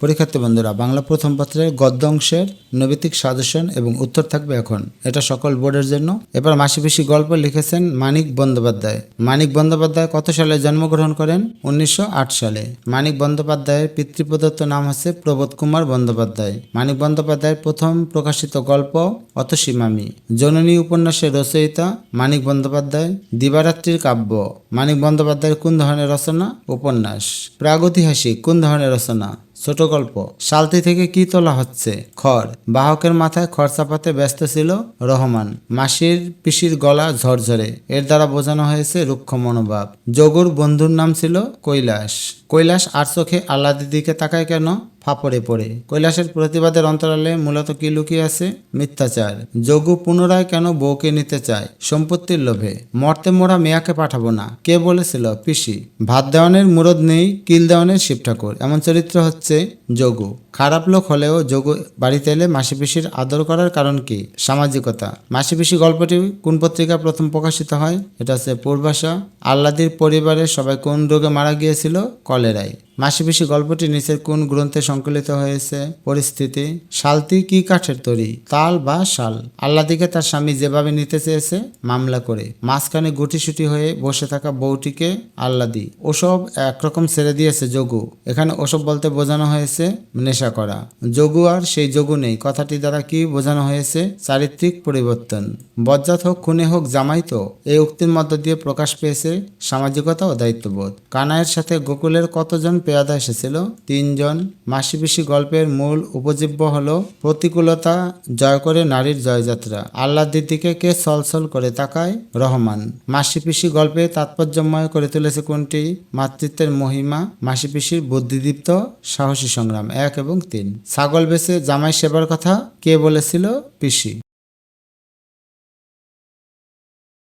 পরীক্ষার্থী বন্ধুরা, বাংলা প্রথম পত্রের গদ্য অংশের নৈবিত্তিক সাজেশন এবং উত্তর থাকবে এখন। এটা সকল বোর্ডের জন্য। এবার মাসি পিসি গল্প লিখেছেন মানিক বন্দ্যোপাধ্যায়। মানিক বন্দ্যোপাধ্যায় কত সালে জন্মগ্রহণ করেন? উনিশশো আট সালে। মানিক বন্দ্যোপাধ্যায়ের পিতৃপ্রদত্ত নাম হচ্ছে প্রবোধ কুমার বন্দ্যোপাধ্যায়। মানিক বন্দ্যোপাধ্যায়ের প্রথম প্রকাশিত গল্প অতসী মামি। জননী উপন্যাসের রচয়িতা মানিক বন্দ্যোপাধ্যায়, দিবারাত্রির কাব্য। মানিক বন্দ্যোপাধ্যায়ের কোন ধরনের রচনা? উপন্যাস। প্রাগৈতিহাসিক কোন ধরনের রচনা? ছোট গল্প। শালতি থেকে কি তোলা হচ্ছে? খড়। বাহকের মাথায় খড় চাপাতে ব্যস্ত ছিল রহমান। মাসির পিসির গলা ঝরঝরে। এর দ্বারা বোঝানো হয়েছে রুক্ষ মনোভাব। যোগুর বন্ধুর নাম ছিল কৈলাস। কৈলাস আর চোখে আল্লাদের দিকে তাকায় কেন? ফাপড়ে পড়ে। কৈলাসের প্রতিবাদের অন্তরালে মূলত কি লুকিয়ে আছে? মিথ্যাচার। যোগু পুনরায় কেন বউকে নিতে চায়? সম্পত্তির লোভে। মর্তে মোড়া মেয়াকে পাঠাবো না। কে বলেছিল? পিসি। ভাত দেওয়ানের মুরদ নেই, কিল দেওয়ানের শিব ঠাকুর এমন চরিত্র হচ্ছে যোগু খারাপ লোক হলেও যোগ বাড়িতে এলে মাসি পিসির আদর করার কারণ কি? সামাজিকতা। মাসি পিসি গল্পটি কোন পত্রিকা প্রথম প্রকাশিত হয়? এটা হচ্ছে পূর্বাশা। আল্লাদির পরিবারের সবাই কোন রোগে মারা গিয়েছিল? কলেরায় মাসি পিসি গল্পটি নিচের কোন গ্রন্থে সংকলিত হয়েছে? পরিস্থিতি। শালতি কি কাঠের তৈরি? তাল বা শাল? আল্লাদিকে তার স্বামী যেভাবে নিতে চেয়েছে, মামলা করে। মাঝখানে গুটিসুটি হয়ে বসে থাকা বউটিকে আল্লাদি। ওসব একরকম ছেড়ে দিয়েছে যোগু। এখানে ওসব বলতে বোঝানো হয়েছে নেশা করা। যোগু আর সেই যোগু নেই। কথাটি দ্বারা কি বোঝানো হয়েছে? চারিত্রিক পরিবর্তন। বজ্জাত হোক, খুনে হোক, জামাই তো। এই উক্তির মধ্য দিয়ে প্রকাশ পেয়েছে সামাজিকতা ও দায়িত্ববোধ। কানাইয়ের সাথে গোকুলের কতজন পেয়াদা এসেছিল? তিনজন। মাসি পিসি গল্পের মূল উপজীব্য হলো, প্রতিকূলতা জয় করে নারীর জয়যাত্রা। আল্লাহর দিকে কে ছলছল করে তাকায়? রহমান। মাসি পিসি গল্পে তাৎপর্যময় করে তুলেছে কোনটি? মাতৃত্বের মহিমা। মাসি পিসির বুদ্ধিদীপ্ত সাহসী সংগ্রাম। এক এবং তিন। ছাগল বেছে জামাই সেবার কথা কে বলেছিল? পিসি।